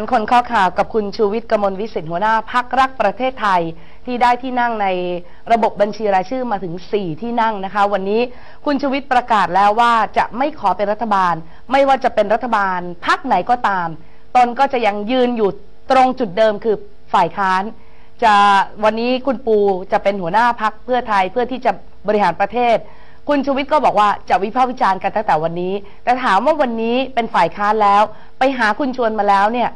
ันคนข้อข่าวกับคุณชูวิทย์กมลวิสิทธิ์หัวหน้าพักรักประเทศไทยที่ได้ที่นั่งในระบบบัญชีรายชื่อมาถึง 4 ที่นั่งนะคะ วันนี้คุณชูวิทย์ประกาศแล้วว่าจะไม่ขอเป็นรัฐบาล ไม่ว่าจะเป็นรัฐบาลพักไหนก็ตาม ตนก็จะยังยืนอยู่ตรงจุดเดิมคือฝ่ายค้าน จะวันนี้คุณปูจะเป็นหัวหน้าพักเพื่อไทยเพื่อที่จะบริหารประเทศ คุณชูวิทย์ก็บอกว่าจะวิพากษ์วิจารณ์กันตั้งแต่วันนี้ แต่ถามว่าวันนี้เป็นฝ่ายค้านแล้ว ไปหาคุณชวนมาแล้วเนี่ย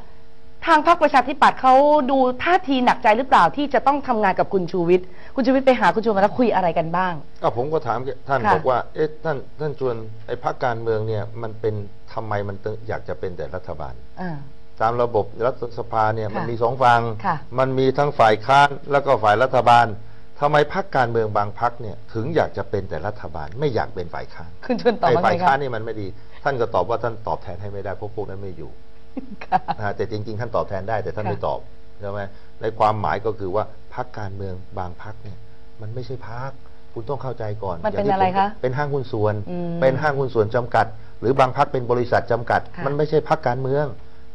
ทางพรรคประชาธิปัตย์เขาดูท่าทีหนักใจหรือเปล่าที่จะต้องทำงานกับคุณชูวิทย์คุณชูวิทย์ไปหาคุณชวนมาแล้วคุยอะไรกันบ้าง ก็ผมก็ถามท่านค่ะ บอกว่า เอ๊ะท่านท่านชวนไอ้พรรคการเมืองเนี่ยมันเป็นทำไมมันถึงอยากจะเป็นแต่รัฐบาล อ่า ตามระบบรัฐสภาเนี่ยค่ะมันมีสองฝั่งค่ะมันมีทั้งฝ่ายค้านแล้วก็ฝ่ายรัฐบาลทำไมพรรคการเมืองบางพรรคเนี่ยถึงอยากจะเป็นแต่รัฐบาล ไม่อยากเป็นฝ่ายค้านคุณชวนตอบไอ้ว่าฝ่าไงยคค้ารันนี่มันไม่ดี ท่านก็ตอบว่าท่านตอบแทนให้ไม่ได้เพราะพวกนั้นไม่อยู่ค่ะนะฮะ แต่จริง ๆ ท่านตอบแทนได้แต่ท่านค่ะไม่ตอบใช่ไหมในความหมายก็คือว่าพรรคการเมืองบางพรรคเนี่ย มันไม่ใช่พรรคคุณต้องเข้าใจก่อนมันเป็นย่างที่อะไรผมคะเป็นห้างหุ้นส่วนอืมเป็นห้างหุ้นส่วนจำกัด หรือบางพรรคเป็นบริษัทจำกัดค่ะมันไม่ใช่พรรคการเมือง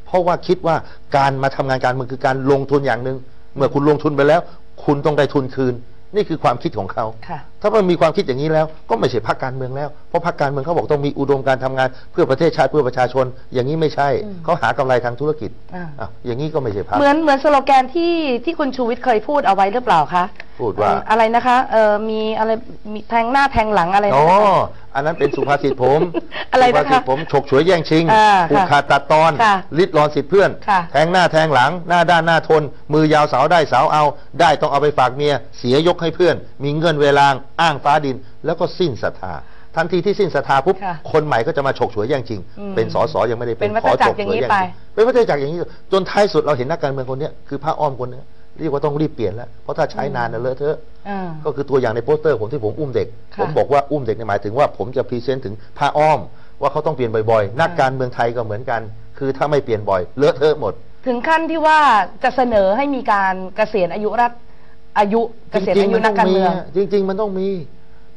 เพราะว่าคิดว่าการมาทำงานการเมืองคือการลงทุนอย่างหนึ่งเมื่อคุณลงทุนไปแล้ว คุณต้องได้ทุนคืน นี่คือความคิดของเขาค่ะถ้ามันมีความคิดอย่างนี้แล้ว ก็ไม่ใช่พรรคการเมืองแล้ว เพราะพรรคการเมืองเขาบอกต้องมีอุดมการณ์ทำงาน เพื่อประเทศชาติเพื่อประชาชน อย่างนี้ไม่ใช่อืมเขาหากำไรทางธุรกิจอ่าอะอย่างนี้ก็ไม่ใช่พรรคเหมือนเหมือนสโลแกนที่ที่คุณชูวิทย์เคยพูดเอาไว้หรือเปล่าคะพูดว่าเอ่ออะไรนะคะเออมีอะไรมีแทงหน้าแทงหลังอะไรอ๋อนะคะอันนั้นเป็นสุภาษิตผมอะไรสุนะคะภาษิตผมฉกฉวยแย่งชิงอ่าผูกค่ะขาดตัดตอนค่ะลิดรอนสิทธิเพื่อนค่ะแทงหน้าแทงหลัง หน้าด้านหน้าทน มือยาวสาวได้สาวเอา ได้ต้องเอาไปฝากเมีย เสียยกให้เพื่อน มีเงินเวลา อ้างฟ้าดิน แล้วก็สิ้นศรัทธาทันทีที่สิ้นศรัทธาปุ๊บค่ะคนใหม่ก็จะมาฉกฉวยแย่งชิง อืมเป็นสสยังไม่ได้เป็เป็นนวัฏขอจัฉกรกอย่าฉงวยนี้แย่งไปชิงเป็นวัฏจักรอย่างนี้จนท้ายสุดเราเห็นนักการเมืองคนเนี้ยคือพระอ้อมคนเนี้ยเรียกว่าต้องรีบเปลี่ยนแล้วเพราะถ้าใช้นานนะเลอะเทอะ อ่า ก็คือตัวอย่างในโปสเตอร์ผมที่ผมอุ้มเด็ก ค่ะ ผมบอกว่าอุ้มเด็กในยหมายถึงว่าผมจะพรีเซนต์ถึงผ้าอ้อม ว่าเขาต้องเปลี่ยนบ่อยๆ นักการเมืองไทยก็เหมือนกัน คือถ้าไม่เปลี่ยนบ่อย เลอะเทอะหมด ถึงขั้นที่ว่าจะเสนอให้มีการเกษียณอายุรัฐ อายุเกษียณอายุนักการเมืองจริง ๆ มันต้องมี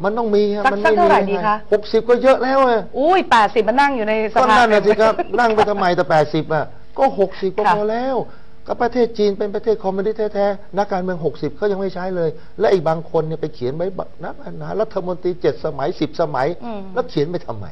มันต้องมีฮะสักมันสักไม่เท่าไหร่ดีคะหกสิบก็เยอะแล้วอะอุ้ยแปดสิบมานั่งอยู่ในสก็ภานั่นนะสิครับนั่งไปทำไมแต่แปดสิบอะก็หกสิบก็ค่ะพอแล้ว ก็ประเทศจีนเป็นประเทศคอมมิวนิสต์แท้ๆนักการเมืองหกสิบเขายังไม่ใช้เลย และอีกบางคนเนี่ยไปเขียนไว้บักนักหนารัฐมนตรีเจ็ดสมัยสิบสมัยอืมแล้วเขียนไปทำไม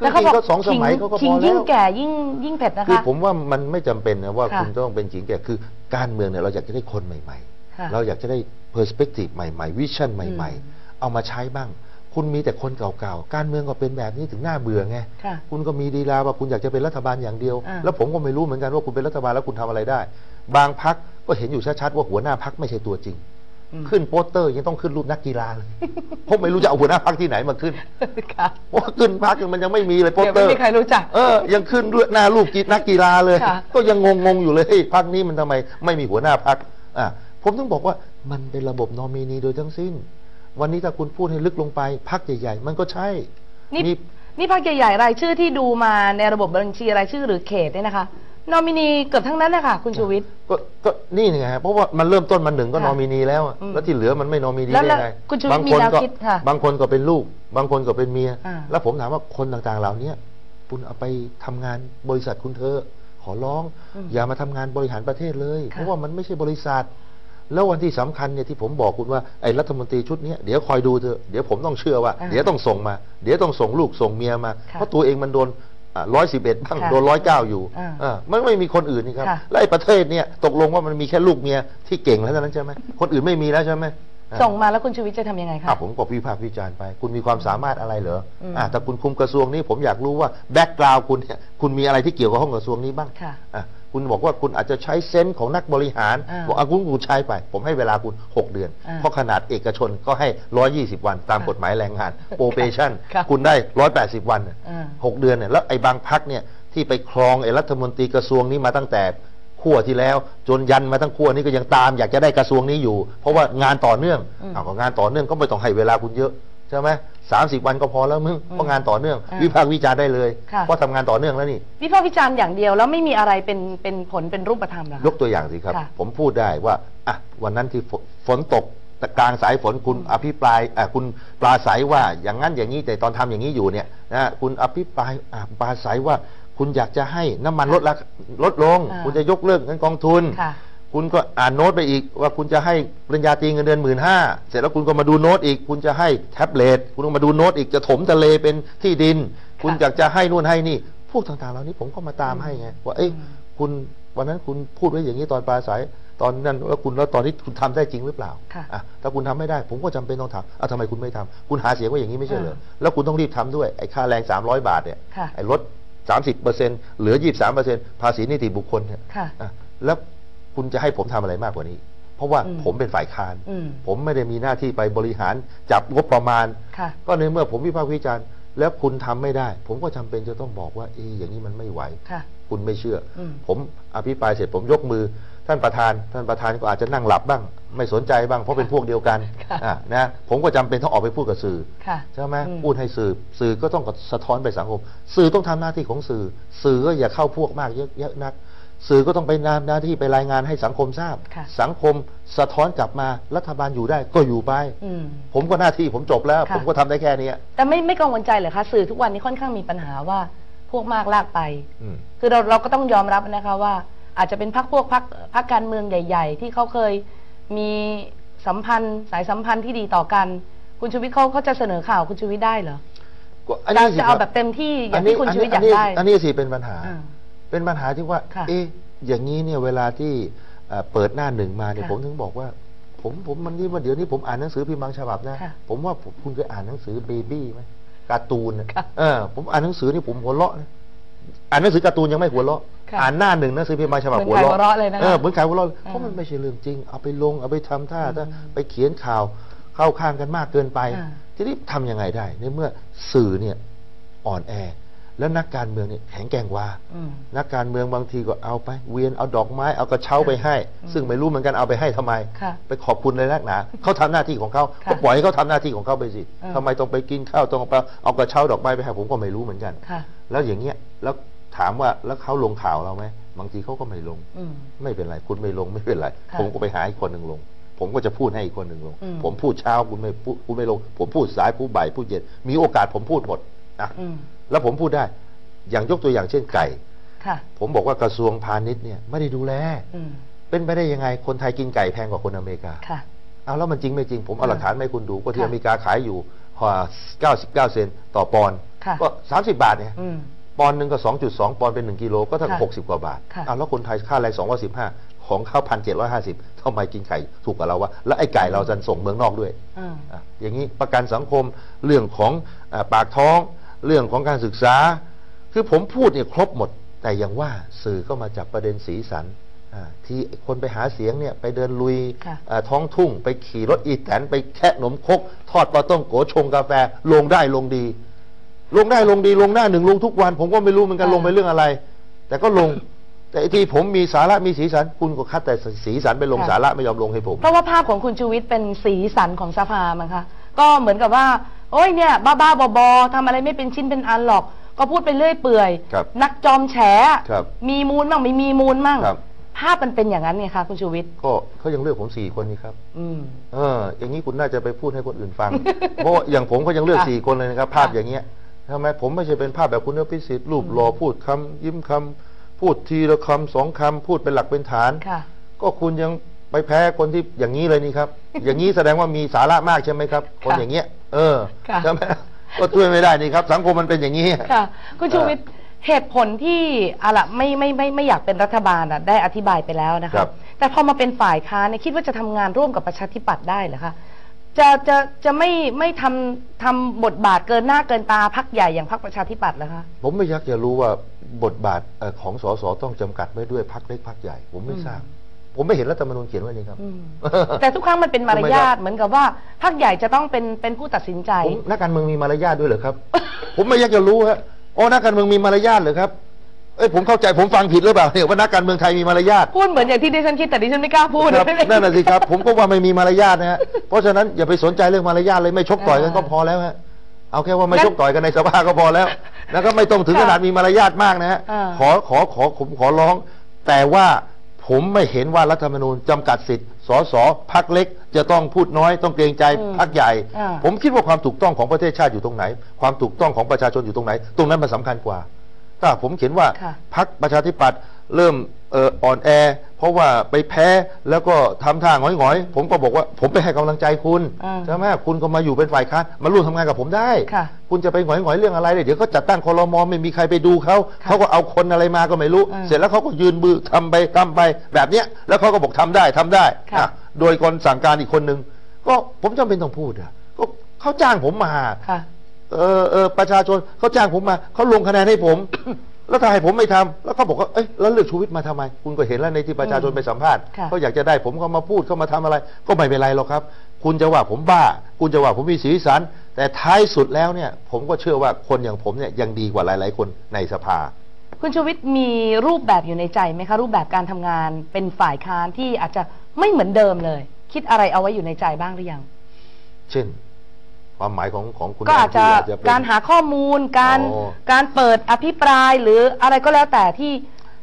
แล้วเขาจริบงอกๆก็สองสมัยเขาก็ขิพงอยิ่แล้งวแก่ยิ่งยิ่งเผ็ดนะคือคะผมว่ามันไม่จำเป็นนะว่าค่ะคุณต้องเป็นหญิงแก่คือการเมืองเนี่ยเราอยากจะได้คนใหม่ค่ะๆ เราอยากจะได้เพอร์สเปกทีฟใหม่ๆวิชั่นใหม่อืมๆเอามาใช้บ้าง คุณมีแต่คนเก่าๆ การเมืองก็เป็นแบบนี้ถึงหน้าเบื่อไงค่ะคุณก็มีดีลาว่าคุณอยากจะเป็นรัฐบาลอย่างเดียวอ่าแล้วผมก็ไม่รู้เหมือนกันว่าคุณเป็นรัฐบาลแล้วคุณทำอะไรได้ บางพักก็เห็นอยู่ชัดๆว่าหัวหน้าพักไม่ใช่ตัวจริงอืมขึ้นโปสเตอร์ยังต้องขึ้นรูปนักกีฬาเลยผมไม่รู้จะเอาหัวหน้าพักที่ไหนมาขึ้นค่ะเพราะว่าขึ้นพักมันยังไม่มีเลยโปสเดี๋ยวเตอไม่ร์มีใครรู้จักเออยังขึ้นด้วยหน้ารูปกีนักกีฬาเลยค่ะก็ยังงงๆอยู่เลยเฮ้ยพักนี้มันทำไมไม่มีหัวหน้าพักอะ ผมต้องบอกว่ามันเป็นระบบนอมินีโดยทั้งสิ้น วันนี้ถ้าคุณพูดให้ลึกลงไปพักใหญ่ๆ มันก็ใช่นี่มีนี่พรรคใหญ่ๆรายชื่อที่ดูมาในระบบบัญชีรายชื่อหรือเขตเนี่ยนะคะนอมินีเกือบทั้งนั้นนะคะคุณชูวิทย์ก็ก็นี่ไงฮะเพราะว่ามันเริ่มต้นมันหนึ่งก็ค่ะนอมินีแล้วอะอืมแล้วที่เหลือมันไม่นอมินีแล้วได้ไงแล้วคุณชูวิทย์บางมีคนแนวก็คิดค่ะบางคนก็เป็นลูก บางคนก็เป็นเมียอ่าแล้วผมถามว่าคนต่างๆเหล่านี้คุณเอาไปทำงานบริษัทคุณเธอะขอร้องอืมอย่ามาทำงานบริหารประเทศเลยค่ะเพราะว่ามันไม่ใช่บริษัท แล้ววันที่สำคัญเนี่ยที่ผมบอกคุณว่าไอ้รัฐมนตรีชุดเนี้ยเดี๋ยวคอยดูเถอะเดี๋ยวผมต้องเชื่อว่าอ่า เดี๋ยวต้องส่งมา เดี๋ยวต้องส่งลูกส่งเมียมาค่ะเพราะตัวเองมันโดนร้อยสิบเอ็ดบ้างค่ะโดนร้อยเก้าอยู่อ่าอ่ามันไม่มีคนอื่นนี่ครับค่ะแล้วไอ้ประเทศเนี่ยตกลงว่ามันมีแค่ลูกเมียที่เก่งแล้วเท่านั้นใช่ไหมคนอื่นไม่มีแล้วใช่ไหมอ่าส่งมาแล้วคุณชูวิทย์จะทำยังไงคะอะผมก็วิพากษ์วิจารณ์ไป คุณมีความสามารถอะไรเหรออืมอะแต่คุณคุมกระทรวงนี้ผมอยากรู้ว่าแบ็กกราวด์คุณเนี่ยคุณมีอะไรที่เกี่ยวกับห้องกระทรวงนี้บ้างค่ะอะ คุณบอกว่าคุณอาจจะใช้เซนส์ของนักบริหาร อ่าบอกอาคุณคุณใช้ไป ผมให้เวลาคุณ 6 เดือน อ่าเพราะขนาดเอกชนก็ให้ 120 วันตามค่ะกฎหมายแรงงาน โปรเ t ชั่นค่ะคุณได้ 180 วันน่ะอ่า หกเดือนเนี่ยแล้วไอ้บางพักเนี่ยที่ไปครองไอ้รัฐมนตรีกระทรวงนี้มาตั้งแต่ขั้วที่แล้ว จนยันมาทั้งขั้วนี้ก็ยังตามอยากจะได้กระทรวงนี้อยู่ เพราะว่างานต่อเนื่องอืมเอาก็งานต่อเนื่องก็ไม่ต้องให้เวลาคุณเยอะใช่ไหม สามสิบวันก็พอแล้วมึงเพราะงานต่อเนื่องอ่าวิพากษ์วิจารณ์ได้เลยค่ะ เพราะทำงานต่อเนื่องแล้วนี่ วิพากษ์วิจารณ์อย่างเดียวแล้วไม่มีอะไรเป็นเป็นผลเป็นรูปธรรมเหรอคะ ยกตัวอย่างสิครับ ค่ะผมพูดได้ว่าอะวันนั้นที่ฝนฝนตกแต่กลางสายฝนคุณอภิปรายอะคุณปราศัยว่าอย่างนั้นอย่างนี้แต่ตอนทำอย่างนี้อยู่เนี่ยนะคุณอภิปรายอะปราศัยว่า คุณอยากจะให้น้ำมันลดราคาลดลง อ่าคุณจะยกเลิกเงินกองทุน ค่ะ คุณก็อ่านโน้ตไปอีก ว่าคุณจะให้ปริญญาตรีเงินเดือนหมื่นห้าเสร็จแล้วคุณก็มาดูโน้ตอีก คุณจะให้แท็บเล็ตคุณก็มาดูโน้ตอีกจะถมทะเลเป็นที่ดิน คุณอยากจะให้นู่นให้นี่ พวกต่างๆเหล่านี้ผมก็มาตามให้ไงว่าเอ้ยอืมคุณวันนั้นคุณพูดไว้อย่างนี้ตอนปลาสายตอนนั้นแล้วคุณแล้วตอนนี้คุณทำได้จริงหรือเปล่าค่ะอะถ้าคุณทำไม่ได้ ผมก็จำเป็นต้องทำอะทำไมคุณไม่ทำคุณหาเสียงไว้อย่างนี้ไม่ใช่เหรออ่าแล้วคุณต้องรีบทำด้วยไอ้ค่าแรง 300 บาทเนี่ยค่ะไอ้ลด30เปอร์เซ็นเหลือ 23เปอร์เซ็นภาษีนิติบุคคลเนี่ยค่ะอะแล้ว คุณจะให้ผมทำอะไรมากกว่านี้ เพราะว่าอืมผมเป็นฝ่ายค้านอืมผมไม่ได้มีหน้าที่ไปบริหารจับงบประมาณค่ะก็ในเมื่อผมวิพากษ์วิจารณ์แล้วคุณทำไม่ได้ ผมก็จำเป็นจะต้องบอกว่าเอะอย่างนี้มันไม่ไหวค่ะคุณไม่เชื่ออมผมอภิปรายเสร็จผมยกมือ ท่านประธาน ท่านประธานก็อาจจะนั่งหลับบ้าง ไม่สนใจบ้างเพราะเป็นพวกเดียวกันค่ะอะนะผมก็จำเป็นต้องออกไปพูดกับสื่อค่ะใช่ไหมอืมพูดให้สื่อ สื่อก็ต้องสะท้อนไปสังคม สื่อต้องทำหน้าที่ของสื่อ สื่อก็อย่าเข้าพวกมากเยอะเยอะนัก สื่อก็ต้องไปนหน้าที่ไปรายงานให้สังคมทราบ ค่ะสังคมสะท้อนกลับมารัฐบาลอยู่ได้ก็อยู่ไป อืมผมก็หน้าที่ผมจบแล้ว ค่ะ ผมก็ทำได้แค่เนี้ยแต่ไม่ไม่กังวลใจเหรอคะสื่อทุกวันนี้ค่อนข้างมีปัญหาว่าพวกมากลากไป อืม คือเราเราก็ต้องยอมรับนะคะว่า อาจจะเป็นพักพวกพักพักการเมืองใหญ่ ๆ ที่เขาเคยมีสัมพันธ์สายสัมพันธ์ที่ดีต่อกัน คุณชูวิทย์เขาเขาจะเสนอข่าวคุณชูวิทย์ได้เหรอก็อันจะนี้สิจะเอาคแบรับเต็มที่ออัย่านงที่คุณชูวิทย์อยากนี้ได้อันนี้สิเป็นปัญหา อ่า เป็นปัญหาที่ว่า ค่ะเอ๊ะ อย่างนี้เนี่ยเวลาที่เอ่อเปิดหน้าหนึ่งมาเนี่ยค่ะผมถึงบอกว่า ผมผมมันนี่ว่าเดี๋ยวนี้ผมอ่านหนังสือพิมพ์บางฉบับนะ ค่ะผมว่าผมคุณเคยอ่านหนังสือเบบี้ไหมการ์ตูนน่ะค่ะเออผมอ่านหนังสือนี่ผมหัวเราะนะอ่านหนังสือการ์ตูนยังไม่หัวเราะ ค่ะอ่านหน้าหนึ่งหนังสือพิมพ์บางฉบับเหมืหัอวนเราะขายหัวเราะเลยนะคะเออเหมือนขายหัวเราะอ่าเพราะมันไม่ใช่เรื่องจริง เอาไปลงเอาไปทำท่าอืมถ้าไปเขียนข่าวเข้าข้างกันมากเกินไป อ่า ทีนี้ทำยังไงได้ในเมื่อสื่อเนี่ยอ่อนแอ แล้วนักการเมืองเนี่ยแข็งแกร่งกว่าอืมนักการเมืองบางทีก็เอาไป เวียนเอาดอกไม้เอากระเช้าไปให้อืมซึ่งไม่รู้เหมือนกันเอาไปให้ทำไมค่ะไปขอบคุณเลยนักหนาเขาทำหน้าที่ของเขาค่ะก็ปล่อยให้เขาทำหน้าที่ของเขาไปสิอืมทำไมต้องไปกินข้าวต้องเอาไปเอากระเช้าดอกไม้ไปให้ผมก็ไม่รู้เหมือนกันค่ะแล้วอย่างเงี้ยแล้วถามว่าแล้วเขาลงข่าวเราไหมบางทีเขาก็ไม่ลงอืมไม่เป็นไรคุณไม่ลงไม่เป็นไรค่ะผมก็ไปหาอีกคนหนึ่งลง ผมก็จะพูดให้อีกคนหนึ่งลงอืมผมพูดเช้าคุณไม่พูดคุณไม่ลง ผมพูดสายพูดบ่ายพูดเย็นมีโอกาสผมพูดหมดอะอืม แล้วผมพูดได้ อย่างยกตัวอย่างเช่นไก่ค่ะผมบอกว่ากระทรวงพาณิชย์เนี่ยไม่ได้ดูแลอืมเป็นไปได้ยังไงคนไทยกินไก่แพงกว่าคนอเมริกาค่ะเอาแล้วมันจริงไม่จริง ผมเอาอ่าหลักฐานมาให้คุณดูก็ที่ค่ะอเมริกาขายอยู่99 เซนต์ต่อปอนด์ค่ะก็ 30 บาทเนี่ยอืมปอนด์หนึ่งก็ 2.2 ปอนด์เป็น 1กิโลก็เท่ากับค่ะ60 กว่าบาทค่ะเอาแล้วคนไทยค่าแรง215 ของข้าวพันเจ็ดร้อยห้าสิบทำไมกินไก่ถูกกว่าเราวะแล้วไอ้ไก่เราจะส่งเมืองนอกด้วยอืมอะอย่างนี้ประกันสังคมเรื่องของอาปากท้อง เรื่องของการศึกษา คือผมพูดเนี่ยครบหมด แต่อย่างว่าสื่อก็มาจับประเด็นสีสันอ่าที่คนไปหาเสียงเนี่ยไปเดินลุยค่ะอ่าท้องทุ่ง ไปขี่รถอีแตนไปแคะหนมครกทอดปลาต้มโกชงกาแฟ ลงได้ลงดี ลงได้ลงดีลงหน้าหนึ่งลงทุกวัน ผมก็ไม่รู้เหมือนกันอ่าลงไปเรื่องอะไร แต่ก็ลงแต่ไอ้ที่ผมมีสาระมีสีสันคุณก็คัดแต่สีสันไปลงสาระไม่ยอมลงให้ผม เพราะว่าภาพของคุณชูวิทย์เป็นสีสันของสภามั้งคะก็เหมือนกับว่า โอ้ยเนี่ยบ้าบ้าๆบอๆทำอะไรไม่เป็นชิ้นเป็นอันหรอก ก็พูดไปเรื่อยเปื่อย ครับนักจอมแฉครับมีมูลมั่งไม่มีมูลมั่งครับ ภาพมันเป็นอย่างนั้นไงคะคุณชูวิทย์ก็เขายังเลือกผมสี่คนนี่ครับอืม เอออย่างนี้คุณน่าจะไปพูดให้คนอื่นฟัง เพราะว่าอย่างผมเขายังเลือกค่ะสี่คนเลยนะครับ ภาพค่ะอย่างเงี้ยทำไมผมไม่ใช่เป็นภาพแบบคุณอภิสิทธิ์รูปอืมหล่อพูดคำยิ้มคำพูดทีละคำสองคำพูดเป็นหลักเป็นฐาน ค่ะ ก็คุณยัง ไปแพ้คนที่อย่างนี้เลยนี่ครับ อย่างนี้แสดงว่ามีสาระมากใช่ไหมครับ คนค่ะอย่างเงี้ย เออค่ะใช่ไหมก็ช่วยไม่ได้นี่ครับ สังคมมันเป็นอย่างนี้ค่ะคุณชูวิทย์เหตุผลที่อะล่ะไม่ไม่ไม่ไม่อยากเป็นรัฐบาลอะได้อธิบายไปแล้วนะครัคะบแต่พอมาเป็นฝ่ายค้านเนี่ยคิดว่าจะทำงานร่วมกับประชาธิปัตย์ได้เหรอคะจะจะจะไม่ไม่ทำทำบทบาทเกินหน้าเกินตาพักใหญ่อย่างพักประชาธิปัตย์เหรอคะผมไม่อยากจะรู้ว่าบทบาทเอ่อของสสต้องจำกัดไว้ด้วยพักเล็กพักใหญ่ ผมไม่อืมทราบ ผมไม่เห็นรัฐธรรมนูญเขียนไว้นี่ครับอืมแต่ทุกครั้งมันเป็นมารยาทเหมือนกับว่าพักใหญ่จะต้องเป็นเป็นผู้ตัดสินใจผมนักการเมืองมีมารยาทด้วยเหรอครับ ผมไม่อยากจะรู้ฮะโอ้นักการเมืองมีมารยาทเหรอครับเอ้ยผมเข้าใจผมฟังผิดหรือเปล่าเนี่ยว่านักการเมืองไทยมีมารยาทพูดเหมือนอย่างที่ดิฉันคิดแต่ดิฉันไม่กล้าพูดครับนั่นน่ะสิครับ ผมก็ว่าไม่มีมารยาทนะฮะเพราะฉะนั้นอย่าไปสนใจเรื่องมารยาทเลยไม่ชกต่อยกันก็พอแล้วฮะเอาแค่ว่าไม่ชกต่อยกันในสภาก็พอแล้วนะครับไม่ต้องถึงขนาดมีมารยาทมากนะฮะอ่าขอขอขอผมขอร้อง แต่ว่า ผมไม่เห็นว่ารัฐธรรมนูญจำกัดสิทธิ์สสพักเล็ก จะต้องพูดน้อย ต้องเกรงใจอืมพักใหญ่อ่าผมคิดว่าความถูกต้องของประเทศชาติอยู่ตรงไหน ความถูกต้องของประชาชนอยู่ตรงไหน ตรงนั้นมันสำคัญกว่า ถ้าผมเขียนว่าค่ะพักประชาธิปัตย์ เริ่มเอ่ออ่อนแอ เพราะว่าไปแพ้แล้วก็ทำท่าหงอยๆ ผมก็บอกว่าผมไปให้กำลังใจคุณอ่าใช่ไหมคุณก็มาอยู่เป็นฝ่ายค้านมาร่วมทำงานกับผมได้ค่ะคุณจะไปหงอยๆเรื่องอะไรเลยเดี๋ยวเขาจัดตั้งคอรมอไม่มีใครไปดูเขาค่ะเขาก็เอาคนอะไรมาก็ไม่รู้อ่าเสร็จแล้วเขาก็ยืนมือทำไปทำไปแบบเนี้ยแล้วเขาก็บอกทำได้ทำได้ค่ะอะโดยคนสั่งการอีกคนหนึ่งก็ผมจำเป็นต้องพูดอะก็เขาจ้างผมมาค่ะเออเออประชาชนเขาจ้างผมมาเขาลงคะแนนให้ผม แล้วถ้าให้ผมไม่ทำแล้วเขาบอกว่าเอ้ยแล้วเลือกชูวิทย์มาทำไม คุณก็เห็นแล้วในที่ประชาชนอืมไปสัมภาษณ์ค่ะ เขาอยากจะได้ผมเขามาพูดเขามาทำอะไร ก็ไม่เป็นไรหรอกครับ คุณจะว่าผมบ้า คุณจะว่าผมมีสีสัน แต่ท้ายสุดแล้วเนี่ย ผมก็เชื่อว่าคนอย่างผมเนี่ยยังดีกว่าหลาย ๆ คนในสภา คุณชูวิทย์มีรูปแบบอยู่ในใจไหมคะรูปแบบการทำงานเป็นฝ่ายค้านที่อาจจะไม่เหมือนเดิมเลย คิดอะไรเอาไว้อยู่ในใจบ้างหรือยัง เช่น ความหมายของของคุณก็อาจจะแนที่เป็น การหาข้อมูล การอ๋อ การเปิดอภิปรายหรืออะไรก็แล้วแต่ที่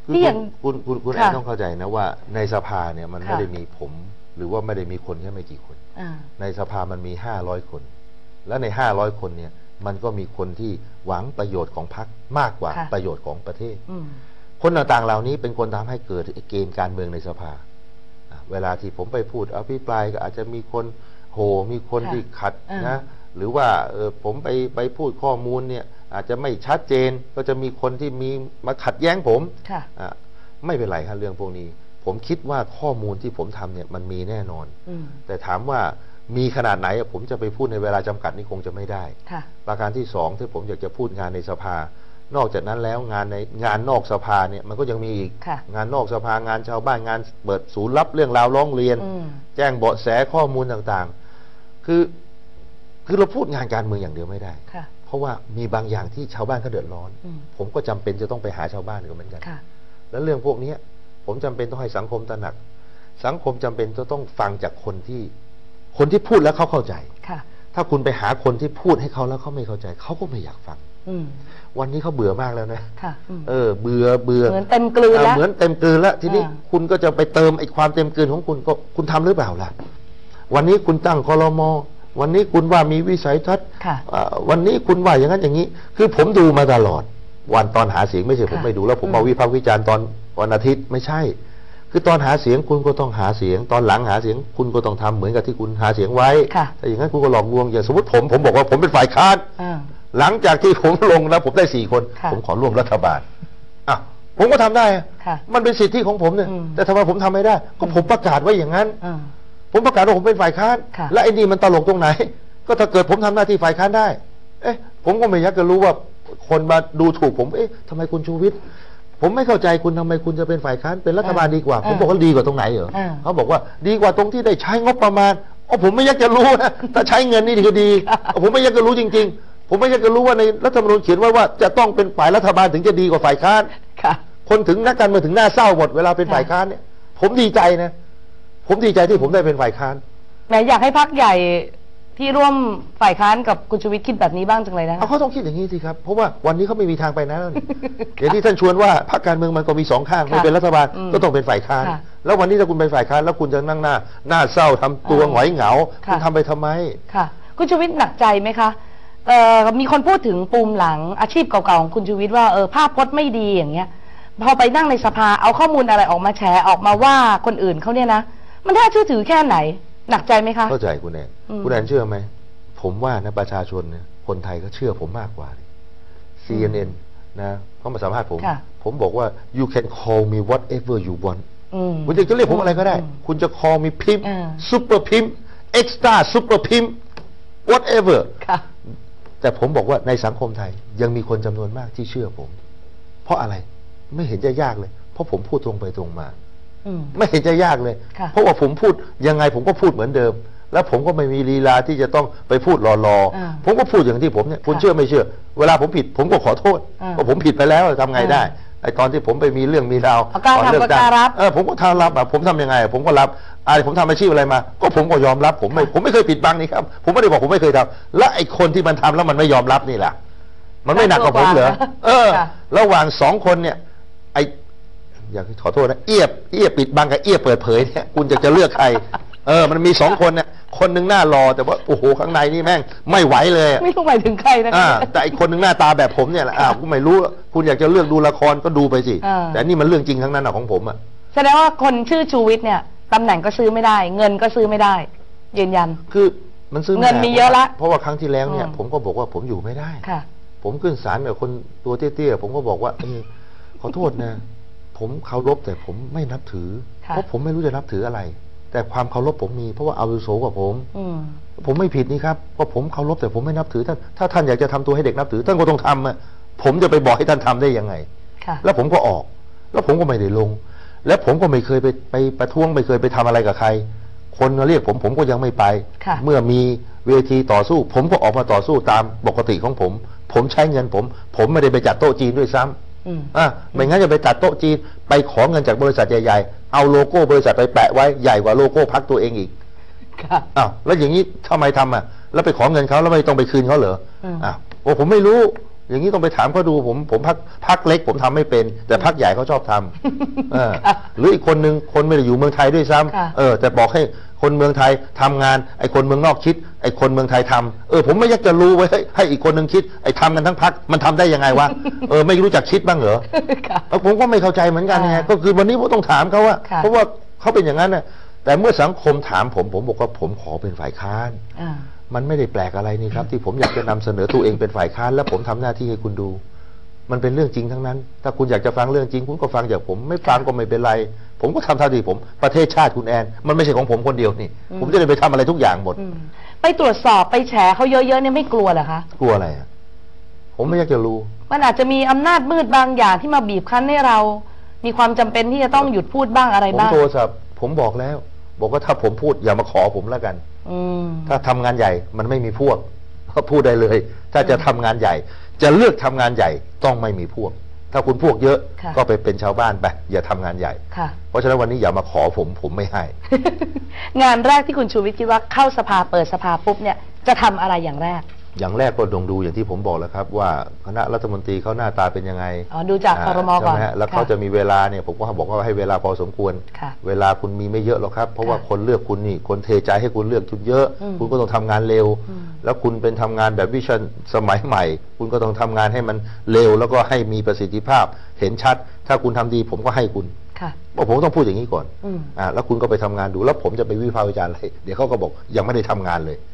คือที่คุอย่าณงคุณคุณคุณแอค่ะนต้องเข้าใจนะว่าในสภาเนี่ยมันค่ะไม่ได้มีผม หรือว่าไม่ได้มีคนแค่ไม่กี่คน อ่า ในสภามันมีห้าร้อยคน และในห้าร้อยคนเนี่ยมันก็มีคนที่หวังประโยชน์ของพรรคมากกว่าค่ะ ประโยชน์ของประเทศ อืม คนต่างๆเหล่านี้เป็นคนทำให้เกิดเกณฑ์การเมืองในสภาอะเวลาที่ผมไปพูดอภิปรายก็อาจจะมีคนโหมีคนค่ะที่ขัดอ่านนะ หรือว่าเออผมไปไปพูดข้อมูลเนี่ยอาจจะไม่ชัดเจนก็จะมีคนที่มีมาขัดแย้งผมค่ะอะไม่เป็นไรครับเรื่องพวกนี้ ผมคิดว่าข้อมูลที่ผมทำเนี่ยมันมีแน่นอนอืมแต่ถามว่ามีขนาดไหนอะผมจะไปพูดในเวลาจำกัดนี่คงจะไม่ได้ค่ะประการที่สองที่ผมอยากจะพูดงานในสภา นอกจากนั้นแล้วงานในงานนอกสภาเนี่ยมันก็ยังมีอีกค่ะงานนอกสภางานชาวบ้านงานเปิดศูนย์รับเรื่องราวร้องเรียนอืมแจ้งเบาะแสข้อมูลต่างๆ คือ คือเราพูดงานการเมืองอย่างเดียวไม่ได้ค่ะเพราะว่ามีบางอย่างที่ชาวบ้านเขาเดือดร้อนอืมผมก็จำเป็นจะต้องไปหาชาวบ้านก็เหมือนกันค่ะแล้วเรื่องพวกเนี้ยผมจำเป็นต้องให้สังคมตระหนัก สังคมจำเป็นจะต้องฟังจากคนที่ คนที่พูดแล้วเขาเข้าใจค่ะถ้าคุณไปหาคนที่พูดให้เขาแล้วเขาไม่เข้าใจ เขาก็ไม่อยากฟังอืมวันนี้เขาเบื่อมากแล้วนะค่ะอืมเออ เบื่อเบื่อเหมือนเต็มกลืนแล้วเเหมือนเต็มกลืนแล้วทีนี้อ่าคุณก็จะไปเติมไอ้ความเต็มกลืนของคุณก็คุณทำหรือเปล่าล่ะ วันนี้คุณตั้งคอรมอ วันนี้คุณว่ามีวิสัยทัศน์ค่ะอ่าวันนี้คุณว่าอย่างนั้นอย่างนี้ คือผมดูมาตลอด วันตอนหาเสียงไม่ใช่ผมค่ะไม่ดูแล้วผมอืมมาวิพากษ์วิจารณ์ตอนวันอาทิตย์ไม่ใช่ คือตอนหาเสียงคุณก็ต้องหาเสียง ตอนหลังหาเสียง คุณก็ต้องทำเหมือนกับที่คุณหาเสียงไว้ค่ะถ้าอย่างนั้นคุณก็หลอกลวงอย่างสมมติผมผมบอกว่าผมเป็นฝ่ายค้านอ่าหลังจากที่ผมลงแล้วผมได้สี่คนค่ะผมขอร่วมรัฐบาลอะผมก็ทำได้อะค่ะมันเป็นสิทธิของผมเนี่ยอืมแต่ทำไมผมทำไม่ได้ ก็ผมประกาศไว้อย่างนั้นอ่า ผมประกาศว่าผมเป็นฝ่ายค้านค่ะและไอ้นี่มันตลกตรงไหน ก็ถ้าเกิดผมทำหน้าที่ฝ่ายค้านได้ เอ๊ะ ผมก็ไม่อยากจะรู้ว่าคนมาดูถูกผม เอ๊ะทำไมคุณชูวิทย์ผมไม่เข้าใจคุณทำไมคุณจะเป็นฝ่ายค้านเป็นรัฐบาลดีกว่าอ่าผมบอกว่าดีกว่าตรงไหนเหรออ่าเขาบอกว่าดีกว่าตรงที่ได้ใช้งบประมาณอ๋อผมไม่อยากจะรู้นะถ้าใช้เงินนี่ดีก็ดีอ๋อผมไม่อยากจะรู้จริง ๆ ผมไม่อยากจะรู้ว่าในรัฐธรรมนูญเขียนไว้ว่าจะต้องเป็นฝ่ายรัฐบาลถึงจะดีกว่าฝ่ายค้านค่ะคนถึงนักการเมืองถึงหน้าเศร้าหมดเวลาเป็นค่ะฝ่ายค้านเนี่ย ผมดีใจนะ ผมดีใจที่ผมได้เป็นฝ่ายค้าน แหมอยากให้พักใหญ่ที่ร่วมฝ่ายค้านกับคุณชูวิทย์คิดแบบนี้บ้างจังเลยนะเอาเขาต้องคิดอย่างนี้สิครับ เพราะว่าวันนี้เขาไม่มีทางไปนั้นแล้วนี่อย่างที่ท่านชวนว่าพรรคการเมืองมันก็มีสองข้างค่ะไม่เป็นรัฐบาลอืมก็ต้องเป็นฝ่ายค้านค่ะแล้ววันนี้ถ้าคุณเป็นฝ่ายค้านแล้วคุณจะนั่งหน้า หน้าเศร้าทำตัวอ่าหงอยเหงาค่ะคุณทำไปทำไมค่ะ คุณชูวิทย์หนักใจไหมคะเอ่อมีคนพูดถึงปูมหลังอาชีพเก่าๆของคุณชูวิทย์ว่าเออภาพพจน์ไม่ดีอย่างเงี้ย พอไปนั่งในสภาเอาข้อมูลอะไรออกมาแฉออกมาว่าคนอื่นเขาเนี่ยนะ มันน่าเชื่อถือแค่ไหน หนักใจไหมคะ เข้าใจคุณแอนอืม คุณแอนเชื่อไหม ผมว่านะประชาชนเนี่ยคนไทยก็เชื่อผมมากกว่า CNN นะเขามาสัมภาษณ์ผม ค่ะ ผมบอกว่า you can call me whatever you want อืม คุณจะเรียกผมอะไรก็ได้อืมคุณจะ call me pimp อ่า super pimp extra super pimp whatever ค่ะ แต่ผมบอกว่าในสังคมไทยยังมีคนจำนวนมากที่เชื่อผม เพราะอะไรไม่เห็นจะยากเลย เพราะผมพูดตรงไปตรงมาอืม ไม่เห็นจะยากเลยค่ะเพราะว่าผมพูดยังไงผมก็พูดเหมือนเดิม แล้วผมก็ไม่มีลีลาที่จะต้องไปพูดรออ่าๆผมก็พูดอย่างที่ผมเนี่ยคุณค่ะเชื่อไม่เชื่อ เวลาผมผิดผมก็ขอโทษอ่าว่าผมผิดไปแล้วทำไงได้อ่าไอตอนที่ผมไปมีเรื่องมีราวเอากล้าตอนทำเลืก็ตั้งกล้ารับเออผมก็ทำรับอะผมทำยังไง ผมก็รับอะไรผมทำอาชีพอะไรมา ก็ผมก็ยอมรับผมไม่ค่ะผมไม่เคยปิดบังนี่ครับ ผมไม่ได้บอกผมไม่เคยทำและไอคนที่มันทำแล้วมันไม่ยอมรับนี่แหละมันไม่หนักกว่าผมเหรอเออค่ะระหว่างสองคนเนี่ย ไอ อยากขอโทษนะ เอียบเอียบปิดบังกับเอียบเปิดเผยเนี่ยคุณจะจะเลือกใคร เออ มันมีสองคนเนี่ยคนหนึ่งหน้ารอแต่ว่าโอ้โหข้างในนี่แม่งไม่ไหวเลยอะไม่รู้หมายถึงใครนะอ่า คะ แต่อีกคนหนึ่งหน้าตาแบบผมเนี่ยแหละอ้าวกูไม่รู้ คุณอยากจะเลือกดูละครก็ดูไปสิ อ่า แต่นี่มันเรื่องจริงทั้งนั้นอะของผมอะแสดงว่าคนชื่อชูวิทย์เนี่ยตำแหน่งก็ซื้อไม่ได้ เงินก็ซื้อไม่ได้ ยืนยัน คือมันซื้อไเงินมีเยอะละเพราะว่าครั้งที่แล้วเนี่ย อืม ผมก็บอกว่าผมอยู่ไม่ได้ ค่ะ ผมขึ้นศาลกับคนตัวเตี้ยๆผมก็บอกว่าเออขอโทษนะ ผมเคารพแต่ผมไม่นับถือค่ะเพราะผมไม่รู้จะนับถืออะไร แต่ความเคารพผมมี เพราะว่าอาวุโสกว่าผมอืมผมไม่ผิดนี่ครับเพราะผมเคารพแต่ผมไม่นับถือท่านถ้าท่านอยากจะทำตัวให้เด็กนับถือ ท่านก็ต้องทำอะผมจะไปบอกให้ท่านทำได้ยังไงค่ะแล้วผมก็ออก แล้วผมก็ไม่ได้ลง แล้วผมก็ไม่เคยไปไปประท้วงไม่เคยไปทำอะไรกับใคร คนมาเรียกผมผมก็ยังไม่ไปค่ะเมื่อมีเวทีต่อสู้ ผมก็ออกมาต่อสู้ตามปกติของผม ผมใช้เงินผม ผมไม่ได้ไปจัดโต๊ะจีนด้วยซ้ำ อืมอะไม่งั้นจะไปจัดโต๊ะจีนไปขอเงินจากบริษัทใหญ่ๆ เอาโลโก้บริษัทไปแปะไว้ใหญ่กว่าโลโก้พักตัวเองอีกค่ะอ้าวแล้วอย่างนี้ทำไมทำอะ แล้วไปขอเงินเขาแล้วไม่ต้องไปคืนเขาเหรออืมอ้าวโอ้ผมไม่รู้ อย่างนี้ต้องไปถามเขาดูผมผมพักพักเล็กผมทำไม่เป็น แต่พักใหญ่เขาชอบทำเออค่ะหรืออีกคนนึงคนไม่ได้อยู่เมืองไทยด้วยซ้ำค่ะเออ แต่บอกให้คนเมืองไทยทำงานไอ้คนเมืองนอกคิด ไอ้คนเมืองไทยทำเออผมไม่อยากจะรู้ไว้ให้ให้อีกคนนึงคิดไอ้ทำกันทั้งพักมันทำได้ยังไงวะเออไม่รู้จักคิดบ้างเหรอค่ะเออผมก็ไม่เข้าใจเหมือนกันไงอ่าก็คือวันนี้ผมต้องถามเขาว่าค่ะเพราะว่าเขาเป็นอย่างนั้นน่ะแต่เมื่อสังคมถามผมผมบอกว่าผมขอเป็นฝ่ายค้านอ่ามันไม่ได้แปลกอะไรนี่ครับ ที่ผมอยากจะนำเสนอตัวเองเป็นฝ่ายค้าน แล้วผมทำหน้าที่ให้คุณดู มันเป็นเรื่องจริงทั้งนั้น ถ้าคุณอยากจะฟังเรื่องจริง คุณก็ฟังจากผม ไม่ฟังก็ไม่เป็นไร ผมก็ทำเท่าที่ผม ประเทศชาติคุณแอน มันไม่ใช่ของผมคนเดียวนี่อืมผมจะได้ไปทำอะไรทุกอย่างหมดอืม ไปตรวจสอบไปแฉเขาเยอะๆเนี่ยไม่กลัวเหรอคะ กลัวอะไรอะผมไม่อยากจะรู้ มันอาจจะมีอำนาจมืดบางอย่างที่มาบีบคั้นให้เรา มีความจำเป็นที่จะต้องหยุดพูดบ้างอะไรผมบ้าง โทรศัพท์ผมบอกแล้ว บอกว่าถ้าผมพูดอย่ามาขอผมแล้วกัน อืม ถ้าทำงานใหญ่มันไม่มีพวกก็พูดได้เลย ถ้าจะทำงานใหญ่ จะเลือกทำงานใหญ่ต้องไม่มีพวก ถ้าคุณพวกเยอะค่ะก็ไปเป็นชาวบ้านไปอย่าทำงานใหญ่ ค่ะ เพราะฉะนั้นวันนี้อย่ามาขอผมผมไม่ให้ งานแรกที่คุณชูวิทย์คิดว่าเข้าสภาเปิดสภาปุ๊บเนี่ยจะทำอะไรอย่างแรก อย่างแรกก็ดงดูอย่างที่ผมบอกแล้วครับ ว่าคณะรัฐมนตรีเขาหน้าตาเป็นยังไงอ๋อดูจากครมก่อนใช่ไหฮะแล้วเขาค่ะจะมีเวลาเนี่ยผมก็บอกว่าให้เวลาพอสมควรค่ะเวลาคุณมีไม่เยอะหรอกครับ เพราะว่าค่ะคนเลือกคุณนี่คนเทใจให้คุณเลือกคุณเยอะอืมคุณก็ต้องทำงานเร็วอืมแล้วคุณเป็นทำงานแบบวิชั่นสมัยใหม่ คุณก็ต้องทำงานให้มันเร็ว แล้วก็ให้มีประสิทธิภาพเห็นชัด ถ้าคุณทำดีผมก็ให้คุณค่ะว่าผมต้องพูดอย่างนี้ก่อนอืมอ่าแล้วคุณก็ไปทำงานดูแล้วผมจะไปวิพากษ์วิจารณ์อะไรเดี๋ยวเขาก็บอกยังไม่ได้ทำงานเลยอืม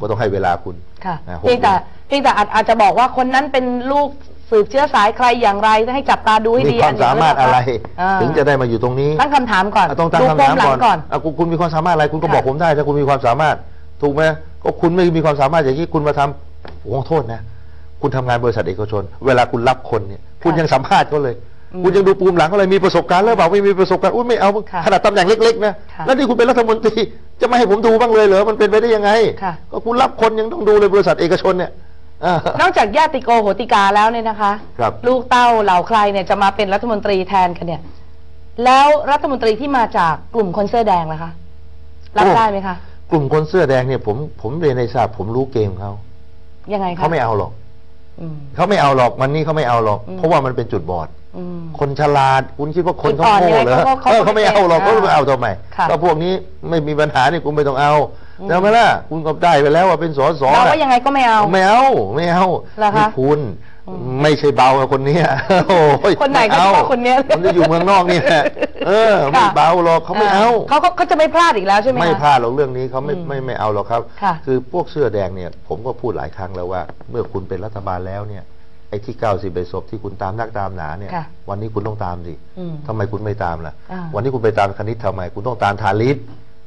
ก็ต้องให้เวลาคุณค่ะอ่าหกเพียงแต่เดือนเพียงแต่อาจอาจจะบอกว่าคนนั้นเป็นลูกสืบเชื้อสายใครอย่างไรให้จับตาดูให้มีดีความนนี้สามารถอะไรอ่าถึงจะได้มาอยู่ตรงนี้ตั้งคำถามก่อนอะต้องตั้งดูคำปถามมหลัก่งอนก่อนอะคุณคุณมีความสามารถอะไรคุณก็ค่ะบอกผมได้ถ้าคุณมีความสามารถ ถูกไหมก็คุณไม่มีความสามารถอย่างนี้คุณมาทำผมขอโทษนะ คุณทำงานบริษัทเอกชน เวลาคุณรับคนเนี่ย คุณยังสัมภาษณ์เขาเลยอืม คุณยังดูปูมหลังเขาเลยมีประสบการณ์หรือเปล่าไม่มีประสบการณ์อุ้ยไม่เอาค่ะขนาดตำแหน่งเล็กๆนะค่ะแล้วนี่คุณเป็นรัฐมนตรีจะไม่ให้ผมดูบ้างเลยเหรอมันเป็นไปได้ยังไงค่ะก็คุณรับคนยังต้องดูเลยบริษัทเอกชนเนี่ยอ่านอกจากญาติโกโหติกาแล้วเนี่ยนะคะครับลูกเต้าเหล่าใครเนี่ยจะมาเป็นรัฐมนตรีแทนกันเนี่ย แล้วรัฐมนตรีที่มาจากกลุ่มคนเสื้อแดงล่ะคะรับได้ไหมคะกลุ่มคนเสื้อแดงเนี่ยผมผมเรียนในทราบผมรู้เกมเขายังไงคะเขาไม่เอาหรอกอืมเขาไม่เอาหรอกวันนี้เขาไม่เอาหรอกอืมเพราะว่ามันเป็นจุดบอดอืม คนฉลาดคุณคิดว่าคนจุดเขาอ่อนโง่ยังไงเหรอเขาก็เออเขาไม่เอาหรอกเขาเขาไม่ไม่เอาทำไมค่ะก็พวกนี้ไม่มีปัญหานี่คุณไม่ต้องเอาอืมใช่ไหมล่ะคุณก็ได้ไปแล้วว่าเป็นสสเราว่ายังไงก็ไม่เอาไม่เอาไม่เอาเหรอคะนี่คุณอืมไม่ใช่เบาอะคนเนี้ยโอ้ยคนไหนก็ม่เฉพาะคนเนี้ยมันจะอยู่เมืองนอกนี่แหละเออไม่ค่ะเบาหรอกเขาไม่เอาเขาเขาเขาจะไม่พลาดอีกแล้วใช่ไหมคะไม่พลาดหรอกเรื่องนี้เขาไม่อืมไม่ไม่เอาหรอกครับค่ะคือพวกเสื้อแดงเนี่ย ผมก็พูดหลายครั้งแล้วว่า เมื่อคุณเป็นรัฐบาลแล้วเนี่ย ไอ้ที่เก้าสิบเศพที่คุณตามนักตามหนาเนี่ย ค่ะวันนี้คุณต้องตามสิอืมทำไมคุณไม่ตามล่ะ อ่า วันนี้คุณไปตามคณิตทำไม คุณต้องตามทาริส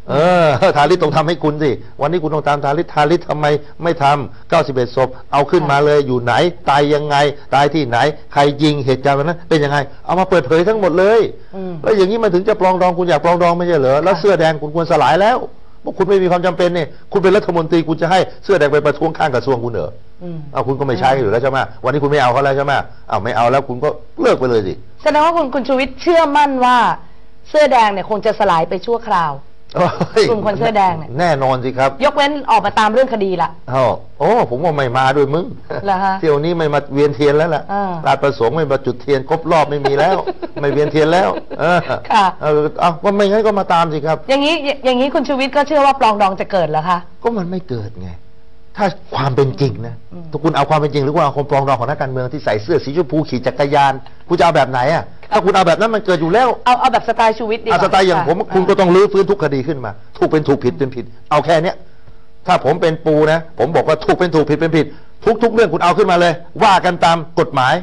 เออ ทาริสต้องทำให้คุณสิ วันนี้คุณต้องตามทาริสทาริสทำไมไม่ทำเก้าสิบเอ็ดศพเอาขึ้นมาเลยอยู่ไหน ตายยังไง ตายที่ไหน ใครยิงเหตุการณ์วันนั้นเป็นยังไง เอามาเปิดเผยทั้งหมดเลย อืม แล้วอย่างนี้มันถึงจะปลองดองคุณอยากปลองดองไม่ใช่เหรอแล้วค่ะเสื้อแดงคุณควรสลายแล้ว เพราะคุณไม่มีความจำเป็นเนี่ยคุณเป็นรัฐมนตรีคุณจะให้เสื้อแดงไปประท้วงข้างกระทรวงคุณเหรออืมเอาคุณก็ไม่ใช้อยู่แล้วใช่ไหมวันนี้คุณไม่เอาเขาแล้วใช่ไหมเอาไม่เอาแล้วคุณก็เลิกไปเลยสิแสดงว่าคุณคุณชูวิทย์เชื่อมั่นว่า เสื้อแดงเนี่ยคงจะสลายไปชั่วคราวโอ้ย กลุ่มคนเสื้อแดงเนี่ย แน่นอนสิครับ ยกเว้นออกมาตามเรื่องคดีละอ้าวโอ้ ผมว่าไม่มาด้วยมึงเหรอฮะเที่ยวนี้ไม่มาเวียนเทียนแล้วล่ะอ่าราชประสงค์ไม่มาจุดเทียนครบรอบไม่มีแล้ว ไม่เวียนเทียนแล้ว เออค่ะเออเอาก็ไม่งั้นก็มาตามสิครับ อย่างนี้อย่างนี้คุณชูวิทย์ก็เชื่อว่าปลองดองจะเกิดเหรอคะ ก็มันไม่เกิดไงถ้าความเป็นจริงนะอืมถ้าคุณเอาความเป็นจริงหรือว่าเอาความปรองดองของนักการเมืองที่ใส่เสื้อสีชมพูขี่จักรยานคุณจะเอาแบบไหนอะ ถ้าคุณเอาแบบนั้นมันเกิดอยู่แล้วเอาเอาแบบสไตล์ชูวิทย์ดีกอาว่าสไตล์อย่างผมะคุณก็ต้องรื้อฟื้นทุกคดีขึ้นมา ถูกเป็นถูกผิดเป็นผิด เอาแค่เนี้ยถ้าผมเป็นปูนะ ผมบอกว่าถูกเป็นถูกผิดเป็นผิด ทุกทุกเรื่องคุณเอาขึ้นมาเลย ว่ากันตามกฎหมาย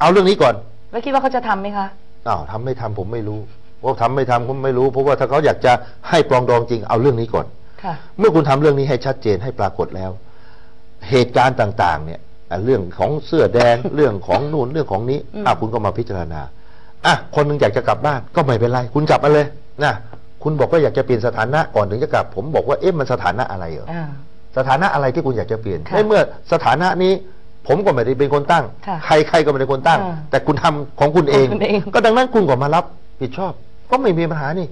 เอาเรื่องนี้ก่อนแล้วคิดว่าเขาจะทำไหมคะ อ้าวทำไม่ทำผมไม่รู้ว่าทำไม่ทำผมไม่รู้เพราะว่าถ้าเขาอยากจะให้ปรองดองจริงเอาเรื่องนี้ก่อน ค่ะ เมื่อคุณทำเรื่องนี้ให้ชัดเจนให้ปรากฏแล้ว เหตุการณ์ต่าง ๆ เนี่ยอะ เรื่องของเสื้อแดง เรื่องของนู่นเรื่องของนี้อืมอะคุณก็มาพิจารณาอะคนหนึงอยากจะกลับบ้านก็ไม่เป็นไร คุณกลับมาเลยนะคุณบอกว่าอยากจะเปลี่ยนสถานะก่อนถึงจะกลับ ผมบอกว่าเอ๊ะมันสถานะอะไรเหรออ่าสถานะอะไรที่คุณอยากจะเปลี่ยนค่ะในเมื่อสถานะนี้ ผมก็ไม่ได้เป็นคนตั้งค่ะใครใครก็ไม่ได้คนตั้งอ่าแต่คุณทำของคุณเองของคุณเอง ก็ดังนั้นคุณก็มารับผิดชอบ ก็ไม่มีปัญหานี่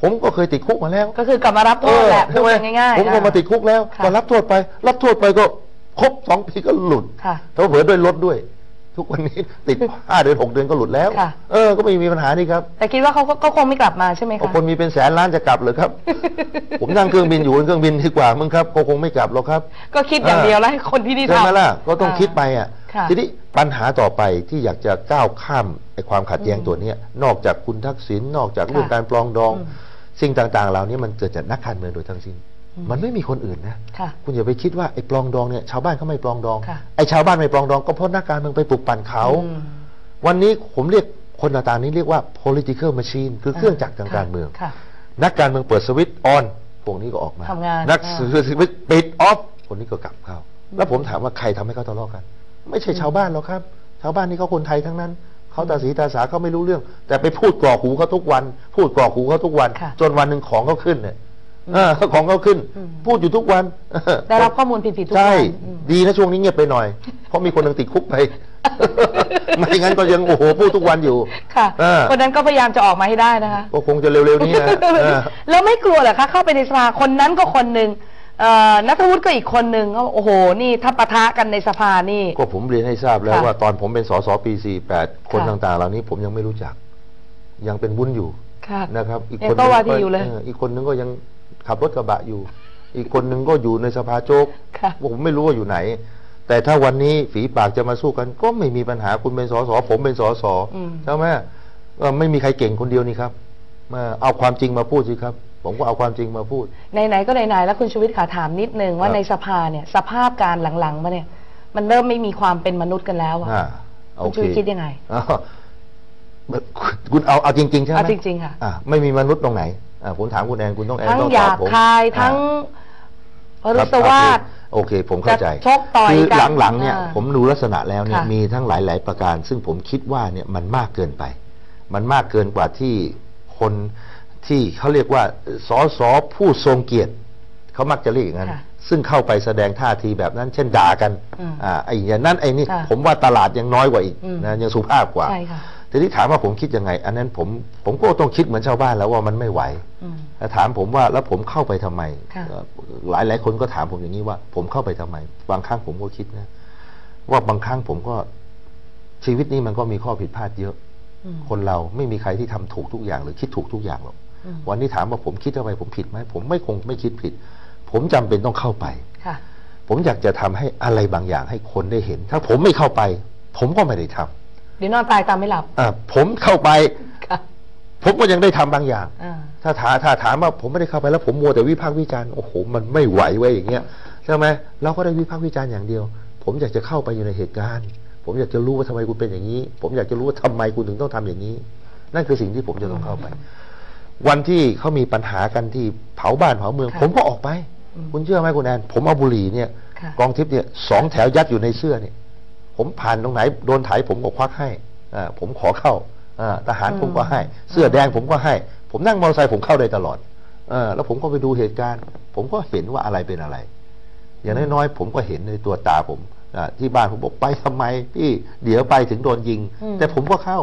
ผมก็เคยติดคุกมาแล้ว ก็คือกลับมารับโทษแหละพูใช่ดไหมกันง่ายๆผมก็อ่มาติดคุกแล้วค่ะก็รับโทษไป รับโทษไปก็ ครบสองปีก็หลุดค่ะแล้วเผื่อด้วยลดด้วย ทุกวันนี้ติดห้าเดือนหกเดือนก็หลุดแล้ว ค่ะ เออ ก็ไม่มีปัญหานี่ครับแต่คิดว่าเขาก็ก็คงไม่กลับมาใช่ไหมเอาคะ คนมีเป็นแสนล้านจะกลับเหรือครับ ผมนั่งเครื่องบินอยู่บนเครื่องบินดีกว่ามึงครับก็คงไม่กลับหรอกครับ ก็คิดอย่างเดียวแล้วให้คนที่นี่ใช่ไหมทำล่ะก็ต้องคิดไปอะค่ะ ทีนี้ปัญหาต่อไปที่อยากจะก้าวข้ามไอ้ความขัดแย้งอืมตัวเนี้ยนอกจากคุณทักษิณนอกจากเรื่องค่ะการปลองดองอืมสิ่งต่างๆ เหล่านี้มันเกิดจากนักการเมืองโดยทั้งสิ้นอื มมันไม่มีคนอื่นนะค่ะคุณอย่าไปคิดว่าไอ้ปลองดองเนี่ยชาวบ้านเขาไม่ปลองดองค่ะไอ้ชาวบ้านไม่ปลองดองก็เพราะนักการเมืองไปปลุกปั่นเขาอืมวันนี้ผมเรียกคนต่างๆนี้เรียกว่า political machine คือเครื่องจักรทางการเมืองค่ะนักการเมืองเปิดสวิตช์ออนพวกนี้ก็ออกมาทำงานนักอ่าสื่อสวิตช์ปิดออฟคนนี้ก็กลับเข้า แล้วผมถามว่าใครทำให้เขาทะเลาะกัน ไม่ใช่ชาวบ้านหรอกครับ ชาวบ้านนี่เขาคนไทยทั้งนั้นเขาตาสีตาสาเขาไม่รู้เรื่อง แต่ไปพูดกรอกหูเขาทุกวัน พูดกรอกหูเขาทุกวันค่ะจนวันหนึ่งของเขาขึ้นเนี่ยอืม เออของเขาขึ้นอืมพูดอยู่ทุกวันได้รับข้อมูลผิดๆทุกใช่วันอืมดีนะช่วงนี้เงียบไปหน่อย เพราะมีคนหนึ่งติดคุกไป ไม่งั้นก็ยังโอ้โหพูดทุกวันอยู่ ค่ะเออคนนั้นก็พยายามจะออกมาให้ได้นะคะ ก็คงจะเร็วๆนี้นะเออแล้วไม่กลัวเหรอคะเข้าไปในสภาคนนั้นก็คนหนึ่งเอ่อนัทวุฒิก็อีกคนหนึ่งเขาโอ้โห นี่ถ้าปะทะกันในสภานี่ ก็ผมเรียนให้ทราบแล้วค่ะว่าตอนผมเป็นสสปี 48 คนค่ะต่างๆ เหล่านี้ผมยังไม่รู้จัก ยังเป็นวุ้นอยู่ค่ะนะครับ อีกยังคนโต้นึงวาทีอยู่เลยอีกคนนึงก็ยัง ขับรถกระบะอยู่ อีกคนนึงก็อยู่ในสภาโจ๊กค่ะผมไม่รู้ว่าอยู่ไหน แต่ถ้าวันนี้ฝีปากจะมาสู้กัน ก็ไม่มีปัญหาคุณเป็นสสผมเป็นสสอืมใช่ไหมเออไม่มีใครเก่งคนเดียวนี่ครับมาเอาความจริงมาพูดสิครับ ผมก็เอาความจริงมาพูดไหนๆก็ไหนๆแล้วคุณชูวิทย์ขาถามนิดนึงว่าครับในสภาเนี่ย สภาพการหลังๆมาเนี่ย มันเริ่มไม่มีความเป็นมนุษย์กันแล้วอะอ่าคุณชูวิทย์คิดยังไงอ้าวคุณเอาเอาจริงๆใช่ไหมเอาจริงๆค่ะอ่าไม่มีมนุษย์ตรงไหน อ่าผมถามคุณแอนคุณต้องแอนทั้งต้องหตยาอบบผมคายทั้งพอ่ารุษวาทโอเค ผมเข้าใจจะชกต่อยคือกันหลังๆเนี่ยอ่าผมดูลักษณะแล้วเนี่ยค่ะ มีทั้งหลาย ๆ ประการ ซึ่งผมคิดว่าเนี่ยมันมากเกินไป มันมากเกินกว่าที่คนที่เขาเรียกว่าสอสอผู้ทรงเกียรติเขามักจะเรียกอย่างนั้นค่ะซึ่งเข้าไปแสดงท่าทีแบบนั้น เช่นด่ากันอืมอ่าไอ้อย่างนั้นไอ้นี่ค่ะผมว่าตลาดยังน้อยกว่าอีกอืม นะยังสุภาพกว่า ใช่ค่ะ ทีนี้ถามว่าผมคิดยังไง อันนั้นผมผมก็ต้องคิดเหมือนชาวบ้านแล้วว่ามันไม่ไหวอืมแต่ถามผมว่าแล้วผมเข้าไปทำไมค่ะเอ่อหลายหลายคนก็ถามผมอย่างนี้ว่า ผมเข้าไปทำไม บางครั้งผมก็คิดนะ ว่าบางครั้งผมก็ชีวิตนี้มันก็มีข้อผิดพลาดเยอะอืมคนเราไม่มีใครที่ทำถูกทุกอย่าง หรือคิดถูกทุกอย่างหรอกอืมวันนี้ถามว่าผมคิดทำไมผมผิดไหมผมไม่คงไม่คิดผิด ผมจำเป็นต้องเข้าไปค่ะผมอยากจะทำให้อะไรบางอย่างให้คนได้เห็น ถ้าผมไม่เข้าไป ผมก็ไม่ได้ทำเดี๋ยวนอนตายตามไม่หลับอ่าผมเข้าไปค่ะผมก็ยังได้ทำบางอย่างอ่าถ้าถามถ้าถามว่าผมไม่ได้เข้าไปแล้ว ผมมัวแต่วิพากษ์วิจารณ์โอ้โหมันไม่ไหวไว้ยอย่างเงี้ยใช่ไหมเราก็ได้วิพากษ์วิจารณ์อย่างเดียว ผมอยากจะเข้าไปอยู่ในเหตุการณ์ ผมอยากจะรู้ว่าทำไมคุณเป็นอย่างนี้ ผมอยากจะรู้ว่าทำไมคุณถึงต้องทำอย่างนี้ นั่นคือสิ่งที่ผมจะต้องเข้าไป วันที่เขามีปัญหากันที่เผาบ้านเผาเมืองค่ะผมก็ออกไปอืมคุณเชื่อไหมคุณแอนผมเอาบุหรี่เนี่ยค่ะกองทิพย์เนี่ยสองแถวยัดอยู่ในเสื้อเนี่ย ผมผ่านตรงไหนโดนไถผมก็ควักให้อ่าผมขอเข้าอ่าทหารผมก็ให้ เสื้อแดงผมก็ให้ ผมนั่งมอเตอร์ไซค์ผมเข้าได้ตลอดเออแล้วผมก็ไปดูเหตุการณ์ ผมก็เห็นว่าอะไรเป็นอะไร อย่างน้อยๆผมก็เห็นในตัวตาผมอ่าที่บ้านผมบอกไปทำไมพี่เดี๋ยวไปถึงโดนยิงอืมแต่ผมก็เข้า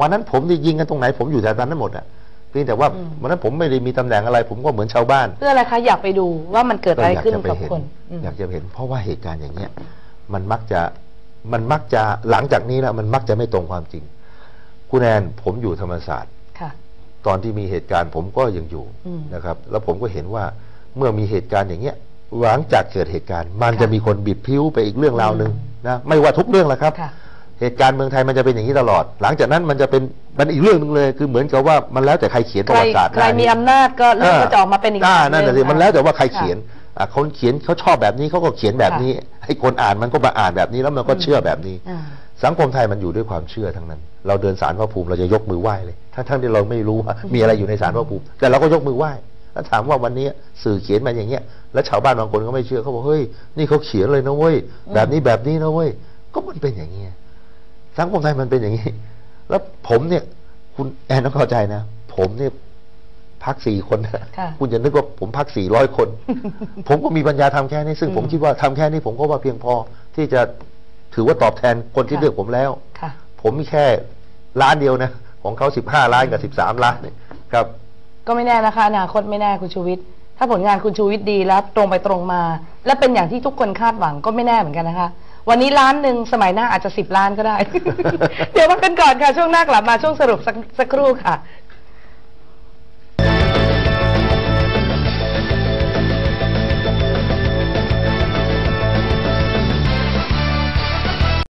วันนั้นผมนี่ยิงกันตรงไหน ผมอยู่แถวนั้นทั้งหมดอะเพียงแต่ว่าอืมวันนั้นผมไม่ได้มีตำแหน่งอะไร ผมก็เหมือนชาวบ้าน เพื่ออะไรคะอยากไปดูว่ามันเกิดอะไรก็ยากขึ้นจะไปกับเห็นคนอืมอยากจะเห็น เพราะว่าเหตุการณ์อย่างเนี้ยมันมักจะ มันมักจะหลังจากนี้นะมันมักจะไม่ตรงความจริง คุณแอนผมอยู่ธรรมศาสตร์ค่ะตอนที่มีเหตุการณ์ผมก็ยังอยู่อืมนะครับ แล้วผมก็เห็นว่าเมื่อมีเหตุการณ์อย่างเงี้ยหลังจากเกิดเหตุการณ์ มันค่ะจะมีคนบิดพิ้วไปอีกเรื่องราวหนึ่งอืมนะไม่ว่าทุกเรื่องแหละครับค่ะเหตุการณ์เมืองไทยมันจะเป็นอย่างนี้ตลอด หลังจากนั้นมันจะเป็นมันอีกเรื่องหนึ่งเลย คือเหมือนกับว่ามันแล้วแต่ใครเขียนปใคระรวัติศาสตร์ใครมีอำนาจก็เรื่องก็จะออกมาเป็นอีกอ่าแบบนั่นแหละหสิงมันแล้วแต่ว่าใคระเขียน อะคนเขียนเขาชอบแบบนี้เขาก็เขียนแบบนี้ ให้คนอ่านมันก็มาอ่านแบบนี้แล้วมันก็เชื่อแบบนี้อ่าสังคมไทยมันอยู่ด้วยความเชื่อทั้งนั้น เราเดินสารพระภูมิเราจะยกมือไหว้เลยทั้งทั้งที่เราไม่รู้ว่ามีอะไรอยู่ในสารพระภูมิ แต่เราก็ยกมือไหว้แล้วถามว่าวันนี้สื่อเขียนมาอย่างเงี้ย แล้วชาวบ้านบางคนก็ไม่เชื่อเขาบอกเฮ้ยนี่เขาเขียนเลยนะเว้ยแบบนี้แบบนี้นะเว้ยก็มันเป็นอย่างเงี้ยสังคมไทยมันเป็นอย่างนี้ แล้วผมเนี่ย คุณแอนต้องเข้าใจนะ ผมเนี่ย พักสี่คนนะค่ะคุณจะนึกว่าผมพักสี่ร้อยคน ผมก็มีปัญญาทำแค่นี้ ซึ่งผมอืมคิดว่าทำแค่นี้ผมก็ว่าเพียงพอ ที่จะถือว่าตอบแทนคนที่ค่ะเลือกผมแล้วค่ะผมมีแค่ล้านเดียวนะ ของเขาสิบห้าล้านกับสิบสามล้านเนี่ยครับ ก็ไม่แน่นะคะอนาคตไม่แน่คุณชูวิทย์ถ้าผลงานคุณชูวิทย์ดีแล้วตรงไปตรงมา และเป็นอย่างที่ทุกคนคาดหวังก็ไม่แน่เหมือนกันนะคะวันนี้ล้านหนึ่งสมัยหน้าอาจจะสิบล้านก็ได้ เดี๋ยวพักกันก่อนค่ะ ช่วงหน้ากลับมาช่วงสรุปสักสักครู่ค่ะ